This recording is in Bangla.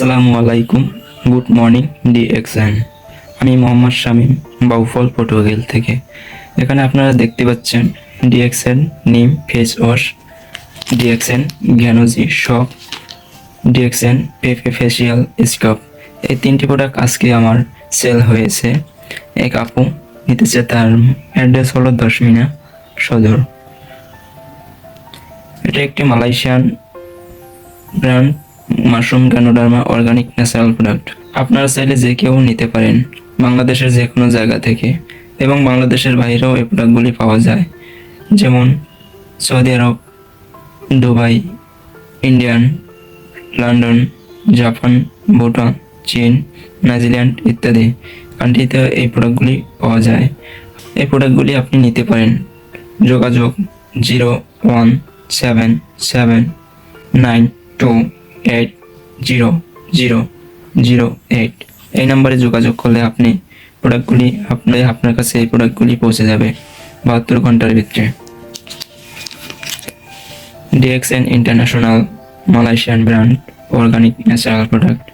আসসালামু আলাইকুম, গুড মর্নিং, ডিএক্সএন। আমি মোহাম্মদ শামীম, বাউফল পটুয়াগেল থেকে। এখানে আপনারা দেখতে পাচ্ছেন ডিএক্সএন, নিম, face wash, DXN Ganozhi shampoo DXN পেপে ফেসিয়াল, স্কাপ। এই তিনটি প্রোডাক্ট আজকে আমার সেল হয়েছে। এক আপু নিতেছে তার অ্যাড্রেস হলো দশমিনা সদর। এটা একটি Malaysian brand. Mushroom ganoderma organic natural product. আপনারা চাইলে যে কেউ নিতে পারেন বাংলাদেশের যে কোনো জায়গা থেকে এবং বাংলাদেশের বাইরেও এই প্রোডাক্টগুলি পাওয়া যায়। যেমন সৌদি আরব, Dubai, Indian, London, Japan, Bhutan, চীন, নিউজিল্যান্ড ইত্যাদি কান্ট্রিতে এই প্রোডাক্টগুলি পাওয়া যায়। এই প্রোডাক্টগুলি আপনি নিতে পারেন যোগাযোগ zero one seven seven nine two eight zero zero zero eight এই নাম্বারে যোগাযোগ করলে আপনি প্রোডাক্টগুলি আপনি আপনার কাছে এই প্রোডাক্টগুলি পৌঁছে যাবে বাহাত্তর ঘণ্টার ভিতরে। DXN international Malaysian brand organic natural product